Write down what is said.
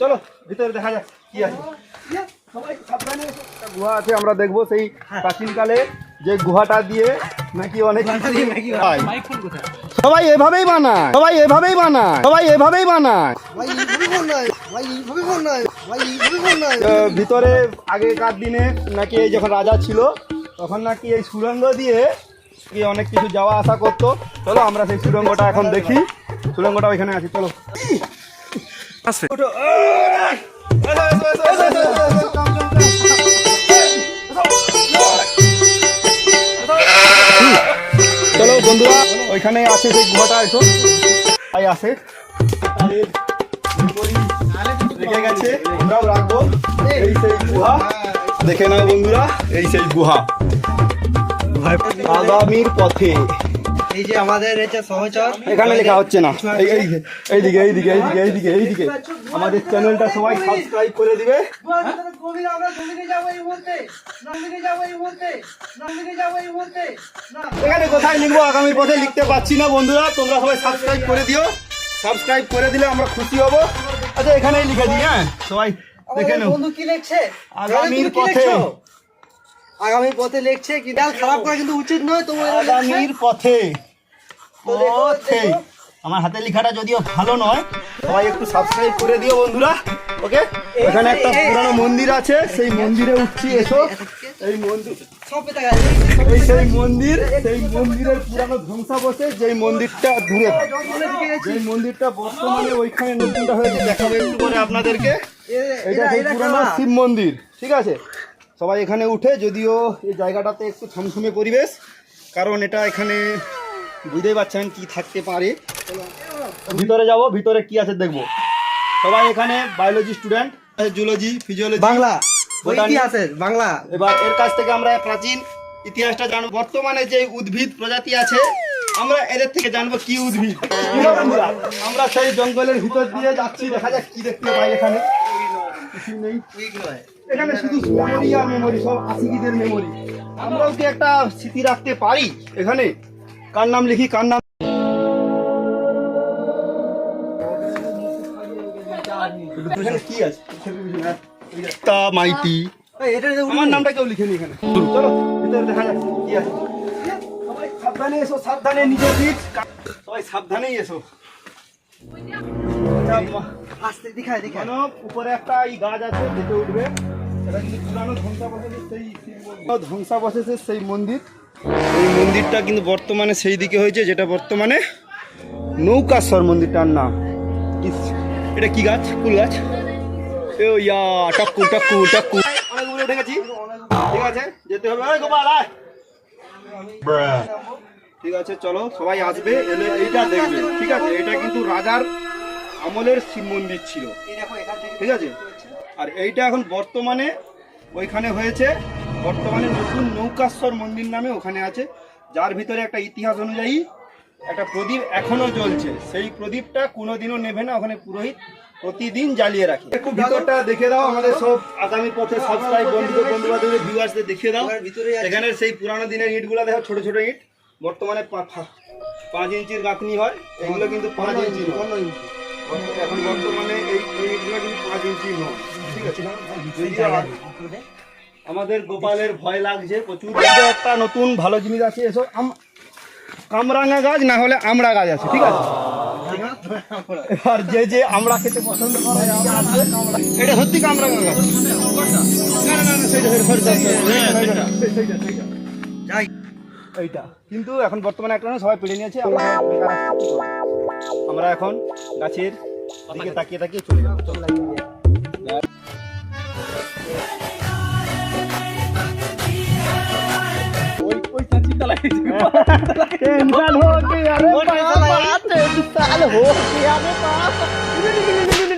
চলো ভিতরে দেখা যাক কি আছে। গুহা আছে আমরা দেখব সেই প্রাচীনকালে যে গুহাটা দিয়ে নাকি অনেক সবাই এভাবেই বানায় সবাই এভাবেই বানায় সবাই এভাবেই বানায়। ভিতরে আগেকার দিনে নাকি এই যখন রাজা ছিল তখন নাকি এই সুড়ঙ্গ দিয়ে কি অনেক কিছু যাওয়া আসা করতো। চলো আমরা সেই সুড়ঙ্গটা এখন দেখি। সুড়ঙ্গটা ওইখানে আছে চলো। উঠো। এসো, এসো, এসো, এসো, এসো, এসো, এসো, come, come, come. চলো বন্ধুরা ওইখানে আছে সেই গুহাটা এসো। তাই আছে। রেখে গেছে আমরাও রাখব। এই সেই গুহা। দেখে নাও বন্ধুরা এই সেই গুহা। আগামীর পথে। এই যে আমাদের এটা সহচর এখানে লেখা হচ্ছে না। এই এই এইদিকে এইদিকে এইদিকে এইদিকে এইদিকে। আমাদের চ্যানেলটা সবাই সাবস্ক্রাইব করে দিবে। এখানে কোথায় লিখব? আগামীর পথে লিখতে পারছি না বন্ধুরা। তোমরা সবাই সাবস্ক্রাইব করে দিও। সাবস্ক্রাইব করে দিলে আমরা খুশি হব। আচ্ছা এখানেই লিখে দিই হ্যাঁ? সবাই দেখে নাও। বন্ধু কি লিখছে? আগামীর পথে। আগামী পথে লিখছে কি? খারাপ করা কিন্তু উচিত নয় তোমার আগামীর পথে। আমার হাতে লেখাটা যদিও ভালো নয় সবাই একটু সাবস্ক্রাইব করে দিও বন্ধুরা ওকে এখানে একটা পুরানো মন্দির আছে সেই মন্দিরে উঠছি এসো। এই মন্দির এই সেই মন্দির সেই মন্দিরের পুরানো ধ্বংসাবশেষ যেই মন্দিরটা দূরে যেই মন্দিরটা বর্তমানে ওইখানে নতুনটা হয়েছে দেখাবো একটু পরে আপনাদেরকে। এটা সেই পুরানো শিব মন্দির ঠিক আছে? সবাই এখানে উঠে যদিও এই জায়গাটাতে একটু থমথমে পরিবেশ কারণ এটা এখানে বুঝতেই পারছেন কি থাকতে পারে। ভিতরে যাব ভিতরে কি আছে দেখব। সবাই এখানে biology student zoology physiology Bangla Bangla. এবার এর কাছ থেকে আমরা প্রাচীন ইতিহাসটা জানব। বর্তমানে যে উদ্ভিদ প্রজাতি আছে আমরা এদের থেকে জানব কি উদ্ভিদ? আমরা সেই জঙ্গলের ভিতর দিয়ে যাচ্ছি। দেখা যাক কি দেখতে পাই এখানে। কিছু নেই। এখানে শুধু মেমোরি আর মেমোরি সব আশিকিদের মেমোরি আমরাও কি একটা স্মৃতি রাখতে পারি এখানে? কার নাম লিখি কার নাম? কি আছে তা মাইতি আমার নামটা কেউ লিখেনি এখানে। চলো ভিতরে দেখা যাক কি আছে। সবাই সাবধানে এসো সাবধানে নিজের দিক। সবাই সাবধানেই এসো। আস্তে দেখায় দেখায় উপরে একটা এই গাছ আছে দেখে উঠবে। পুরানো ধ্বংসাবশেষের সেই ধ্বংসাবশেষের সেই মন্দির। এই মন্দিরটা কিন্তু বর্তমানে সেই দিকে হয়েছে, যেটা বর্তমানে নৌকাশ্বর মন্দিরটার নাম। এটা কি গাছ? কুল গাছ? ও ইয়া, টক্কু টক্কু টক্কু। অনেকগুলো উঠে গেছি। ঠিক আছে, যেতে হবে। ঠিক আছে, চলো, সবাই আসবে, এলে এইটা দেখবে। ঠিক আছে, এটা কিন্তু রাজার আমলের শিব মন্দির ছিল। ঠিক আছে? আর এইটা এখন বর্তমানে ওইখানে হয়েছে বর্তমানে নতুন নৌকাশ্বর মন্দির নামে ওখানে আছে। যার ভিতরে একটা ইতিহাস অনুযায়ী একটা প্রদীপ এখনও জ্বলছে। সেই প্রদীপটা কোনোদিনও নেবে না ওখানে পুরোহিত প্রতিদিন জ্বালিয়ে রাখে। একটু ভিতরটা দেখে দাও আমাদের সব আগামী পথে সাবস্ক্রাইব বন্ধু বন্ধু বান্ধবের ভিউয়ার্সদের দেখিয়ে দাও। এখানে সেই পুরানো দিনের ইটগুলো দেখো ছোট ছোট ইট। বর্তমানে পাঁচ ইঞ্চির গাঁথনি হয়। এগুলো কিন্তু পাঁচ ইঞ্চি। এখন বর্তমানে এই ইটগুলো কিন্তু পাঁচ ইঞ্চি নয়। ঠিক আছে? যদিও আ- আমাদের গোপালের ভয় লাগছে, প্রচুর একটা নতুন ভালো জিনিস আছে এসব কামরাঙা গাছ না হলে আমড়া গাছ আছে, ঠিক আছে? এবার যে যে আমরা খেতে পছন্দ করে এটা সত্যি কামরাঙা গাছ? এইটা। কিন্তু এখন বর্তমানে একটা সবাই পেড়ে নিয়েছে, আমরা আমরা এখন গাছের দিকে তাকিয়ে তাকিয়ে চলে যাব। टेंशन हो गया रे बाबा साल हो गया रे बाबा